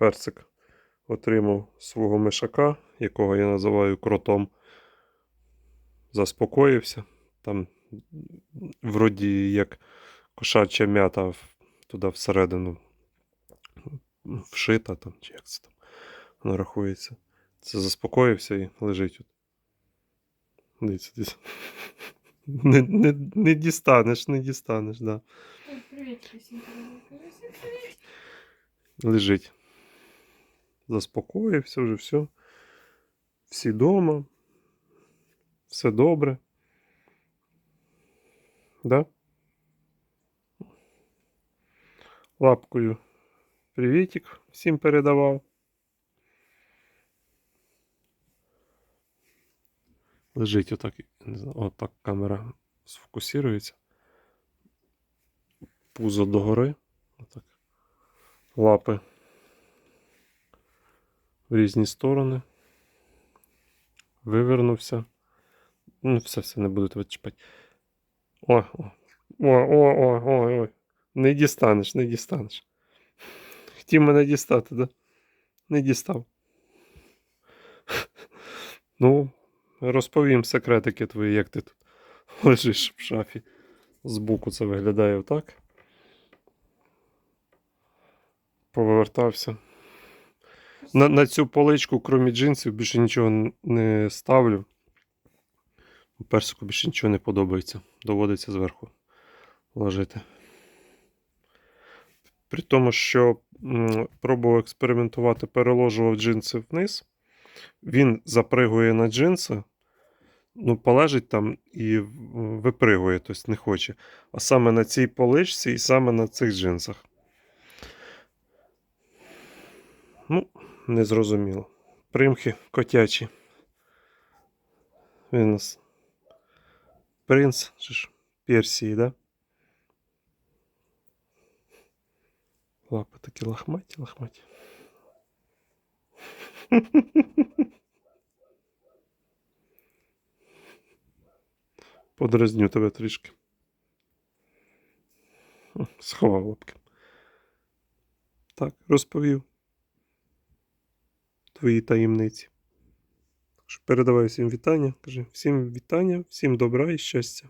персик отримав свого мишака, якого я називаю кротом. Заспокоївся. Там вроді як кошача м'ята туди всередину вшита там, чи як це там воно рахується. Це заспокоївся і лежить тут. Дивіться, дивіться. Не, не, не дістанеш, не дістанеш, да. Привіт. Лежить. Заспокоївся вже все. Всі вдома. Все добре. Да? Лапкою привітик всім передавав. Лежить отак, не знаю, отак камера сфокусується. Пузо догори. Отак. Лапи в різні сторони. Вивернувся. Ну, все, все, не буду тебе чіпати. О, о, о, о, о. Не дістанеш, не дістанеш. Хотів мене дістати, да? Не дістав. Ну, розповім секретики твої, як ти тут лежиш в шафі. Збоку це виглядає отак. Повертався. На, на цю поличку, крім джинсів, більше нічого не ставлю. Персику більше нічого не подобається. Доводиться зверху ложити. При тому, що м, пробував експериментувати, переложував джинси вниз. Він запригує на джинси, ну, полежить там і випригує, тобто не хоче. А саме на цій поличці і саме на цих джинсах. Ну, незрозуміло. Примхи котячі. Він у нас принц чи ж Персії, да? Лапи такі лохматі, лохматі. Подразню тебе трішки. Сховав лапки. Так, розповів твої таємниці. Так передавай всім вітання. Кажи всім вітання, всім добра і щастя.